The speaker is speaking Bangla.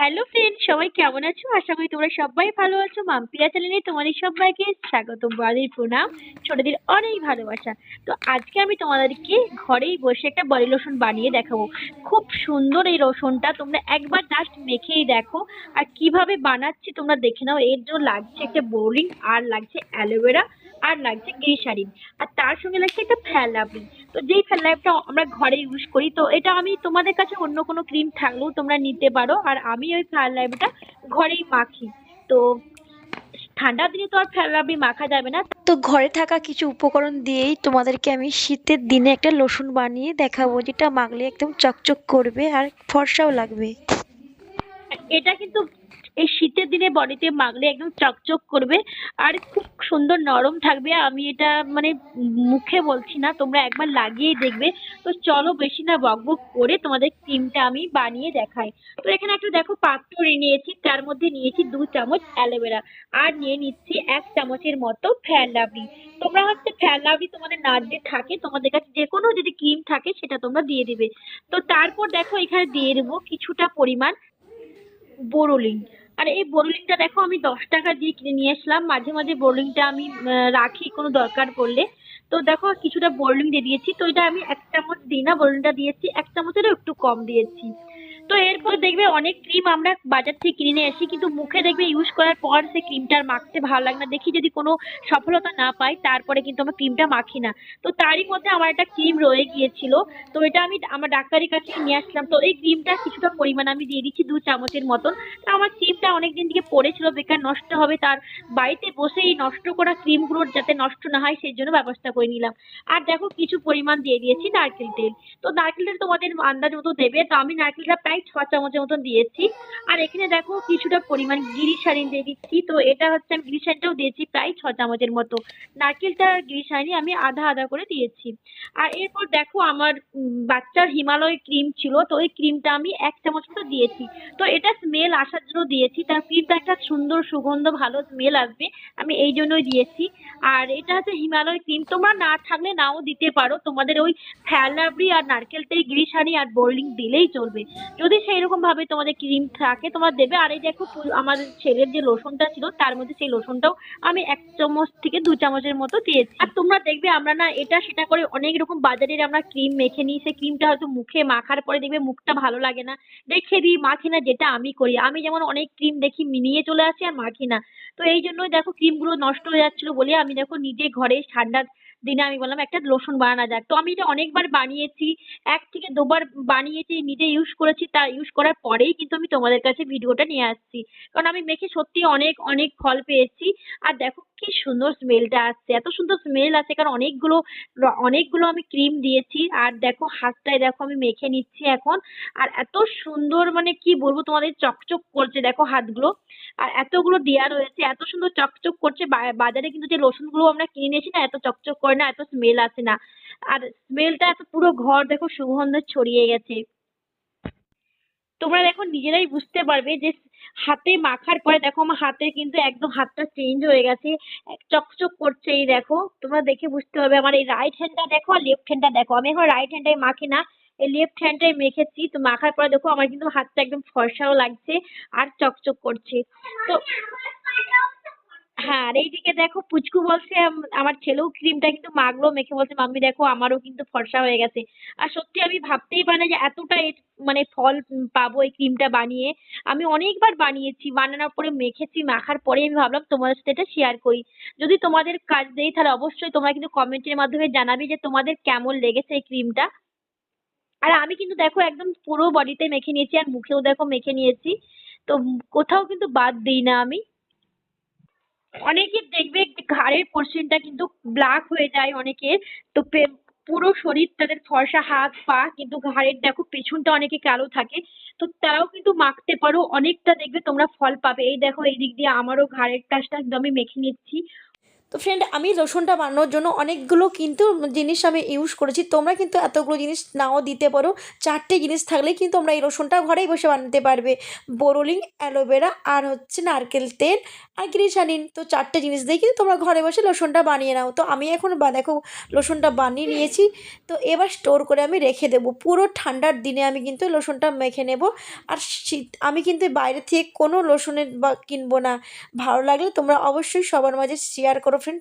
হ্যালো ফ্রেন্ড সবাই কেমন আছো? আশা করি তোমরা সবাই ভালো আছো। মাম্পিয়া চ্যানেলে তোমাদের সবাইকে স্বাগত বাড়ির প্রণাম, ছোটদের অনেক ভালোবাসা। তো আজকে আমি তোমাদেরকে ঘরেই বসে একটা বডি লোশন বানিয়ে দেখাবো। খুব সুন্দর এই লোশনটা তোমরা একবার জাস্ট মেখেই দেখো আর কীভাবে বানাচ্ছি তোমরা দেখে নাও। এর জন্য লাগছে একটা বোরিং আর লাগছে অ্যালোভেরা আর লাগছে গ্লিসারিন আর তার সঙ্গে লাগছে একটা ফ্যালাবিন তো যেই ফ্যালাবিনটা আমরা ঘরে ইউজ করি তো এটা আমি তোমাদের কাছে অন্য কোনো ক্রিম থাকলেও তোমরা নিতে পারো। আর আমি ওই ফ্যালাবিনটা ঘরেই মাখি। তো ঠান্ডার দিনে তো আর ফ্যালাবি মাখা যাবে না। তো ঘরে থাকা কিছু উপকরণ দিয়েই তোমাদেরকে আমি শীতের দিনে একটা লোশন বানিয়ে দেখাবো যেটা মাখলে একদম চকচক করবে আর ফর্সাও লাগবে। এটা কিন্তু এই শীতের দিনে বডিতে মাখলে একদম চকচক করবে আর খুব সুন্দর নরম থাকবে। আমি এটা মানে মুখে বলছি না, তোমরা একবার লাগিয়েই দেখবে। তো চলো বেশি না বকবক করে তোমাদের ক্রিমটা আমি বানিয়ে দেখাই। তো এখানে একটা দেখো পাত্র নিয়েছি, তার মধ্যে নিয়েছি দু চামচ অ্যালোভেরা আর নিয়ে নিচ্ছি এক চামচের মতো ফ্যান লাভলি তোমরা হচ্ছে ফ্যান লাভলি তোমাদের না যদি থাকে, তোমাদের কাছে যে কোনো যদি ক্রিম থাকে সেটা তোমরা দিয়ে দিবে। তো তারপর দেখো এখানে দিয়ে দেবো কিছুটা পরিমাণ বোরোলিন। আর এই বোরোলিনটা দেখো আমি দশ টাকা দিয়ে কিনে নিয়ে আসলাম। মাঝে মাঝে বোরোলিনটা আমি রাখি, কোনো দরকার পড়লে। তো দেখো কিছুটা বোরোলিন দিয়ে দিয়েছি। তো এটা আমি এক চামচ দিই না বোরোলিনটা দিয়েছি, এক চামচেরও একটু কম দিয়েছি। তো এরপর দেখবে অনেক ক্রিম আমরা বাজার থেকে কিনে নিয়ে আসি, কিন্তু মুখে দেখবে ইউজ করার পর সে ক্রিমটা মাখতে ভালো লাগে না। দেখি যদি কোনো সফলতা না পাই, তারপরে কিন্তু আমরা ক্রিমটা মাখি না। তো তারই মধ্যে আমার একটা ক্রিম রয়ে গিয়েছিল। তো এটা আমি আমার ডাক্তারের কাছে নিয়ে আসলাম। তো এই ক্রিমটা কিছুটা পরিমাণ আমি দিয়ে দিচ্ছি দু চামচের মতন। তো আমার ক্রিমটা অনেক দিন থেকে পড়েছিল, বেকার নষ্ট হবে, তার বাড়িতে বসে এই নষ্ট করা ক্রিমগুলোর যাতে নষ্ট না হয়, সেই জন্য ব্যবস্থা করে নিলাম। আর দেখো কিছু পরিমাণ দিয়ে দিয়েছি নারকেল তেল। তো নারকেল তেল তোমাদের আন্দাজ মতো দেবে। তো আমি নারকেলটা প্রায় ছ চামচের মতন দিয়েছি। আর এখানে দেখো কিছুটা পরিমাণ গিরিসারিন দিয়ে দিচ্ছি। তো এটা হচ্ছে আমি গিরিসারিনটাও দিয়েছি প্রায় ছ চামচের মতো। নারকেলটা আর গিরিসারিন আমি আধা আধা করে দিয়েছি। আর এরপর দেখো আমার বাচ্চার হিমালয় ক্রিম ছিল। তো ওই ক্রিমটা আমি এক চামচ মতো দিয়েছি। তো এটা স্মেল আসার জন্য দিয়েছি। তার ক্রিমটা একটা সুন্দর, সুগন্ধ, ভালো স্মেল আসবে। আমি এই জন্যই দিয়েছি। আর এটা হচ্ছে হিমালয় ক্রিম। তোমরা না থাকলে নাও দিতে পারো। তোমাদের ওই ফ্যালাবরি আর নারকেল তেল গ্রিসারি আর বোর্লিং দিলেই চলবে। যদি সেই রকম ভাবে তোমাদের ক্রিম থাকে, তোমরা দেবে। আর এই দেখো আমাদের ছেলের যে লোশনটা ছিল, তার মধ্যে সেই লোশনটাও আমি এক চামচ থেকে দু চামচের মতো দিয়েছি। আর তোমরা দেখবে আমরা না এটা, সেটা করে অনেক রকম বাজারের আমরা ক্রিম মেখে নিই। সেই ক্রিমটা হয়তো মুখে মাখার পরে দেখবে মুখটা ভালো লাগে না। রেখে দিই, মাখি না যেটা আমি করি। আমি যেমন অনেক ক্রিম দেখি নিয়ে চলে আসি আর মাখি না। তো এই জন্যই দেখো ক্রিমগুলো নষ্ট হয়ে যাচ্ছিল বলে আমি দেখো নিজে ঘরে ঠান্ডার দিনে আমি বললাম একটা লোশন বানানো যাক। তো আমি এটা অনেকবার বানিয়েছি, এক থেকে দুবার বানিয়েছি, নিজে ইউজ করেছি, তা ইউজ করার পরেই কিন্তু আমি তোমাদের কাছে ভিডিওটা নিয়ে আসছি। কারণ আমি মেখে সত্যি অনেক অনেক ফল পেয়েছি। আর দেখো কি সুন্দর স্মেলটা আসছে, এত সুন্দর স্মেল আছে কারণ অনেকগুলো অনেকগুলো আমি ক্রিম দিয়েছি আর দেখো হাতটায় দেখো আমি মেখে নিচ্ছি এখন আর এত সুন্দর মানে কি বলব তোমাদের চকচক করছে দেখো হাতগুলো আর এতগুলো দেয়া রয়েছে, এত সুন্দর চকচক করছে বাজারে কিন্তু যে লোশনগুলো আমরা কিনে নিয়েছি না এত চকচক করে না, এত স্মেল আসে না আর স্মেলটা এত পুরো ঘর দেখো সুগন্ধ ছড়িয়ে গেছে। তোমরা দেখো নিজেরাই বুঝতে পারবে যে হাতে মাখার পরে দেখো আমার হাতে কিন্তু একদম হাতটা চেঞ্জ হয়ে গেছে। চকচক করছে এই দেখো, তোমরা দেখে বুঝতে পারবে আমার এই রাইট হ্যান্ডটা দেখো আর লেফট হ্যান্ডটা দেখো। আমি এখন রাইট হ্যান্ডটাই মাখি না, এই লেফট হ্যান্ডটাই মেখেছি। তো মাখার পরে দেখো আমার কিন্তু হাতটা একদম ফর্সাও লাগছে আর চকচক করছে। তো আর এইদিকে দেখো পুচকু বলছে আমার ছেলেও ক্রিমটা কিন্তু মাখলো, মেখে বলছে, মাম্মি, দেখো আমারও কিন্তু ফর্সা হয়ে গেছে। আর সত্যি আমি ভাবতেই পারি না যে এতটা এর মানে ফল পাবো এই ক্রিমটা বানিয়ে। আমি অনেকবার বানিয়েছি, বানানোর পরে মেখেছি, মাখার পরে আমি ভাবলাম তোমাদের সাথে এটা শেয়ার করি। যদি তোমাদের কাজ দেই, তাহলে অবশ্যই তোমরা কিন্তু কমেন্টের মাধ্যমে জানাবে যে তোমাদের কেমন লেগেছে এই ক্রিমটা আর আমি কিন্তু দেখো একদম পুরো বডিতে মেখে নিয়েছি, আর মুখেও দেখো মেখে নিয়েছি। তো কোথাও কিন্তু বাদ দিই না আমি। অনেকের দেখবে ঘাড়ের পোর্শনটা কিন্তু ব্ল্যাক হয়ে যায় অনেকের তো পুরো শরীর তাদের ফর্সা হাত, পা কিন্তু ঘাড়ের, দেখো পেছনটা অনেকে কালো থাকে। তো তারাও কিন্তু মাখতে পারো। অনেকটা দেখবে তোমরা ফল পাবে। এই দেখো, এই দিক দিয়ে আমারও ঘাড়ের কাছটা একদমই মেখে নিচ্ছি। তো ফ্রেন্ড আমি লোশনটা বানানোর জন্য অনেকগুলো কিন্তু জিনিস আমি ইউজ করেছি। তোমরা কিন্তু এতগুলো জিনিস নাও দিতে পারো। চারটে জিনিস থাকলেই কিন্তু তোমরা এই লোশনটা ঘরেই বসে বানাতে পারবে। বোরোলিং অ্যালোভেরা আর হচ্ছে নারকেল তেল আর গ্রিসানিন তো চারটে জিনিস দিয়ে কিন্তু তোমরা ঘরে বসে লোশনটা বানিয়ে নাও। তো আমি এখন বা, দেখো লোশনটা বানিয়ে নিয়েছি। তো এবার স্টোর করে আমি রেখে দেবো। পুরো ঠান্ডার দিনে আমি কিন্তু লোশনটা মেখে নেব। আর শীত, আমি কিন্তু বাইরে থেকে কোনো লোশনের বা, কিনবো না। ভালো লাগলে তোমরা অবশ্যই সবার মাঝে শেয়ার করো। ফ্রেন্ড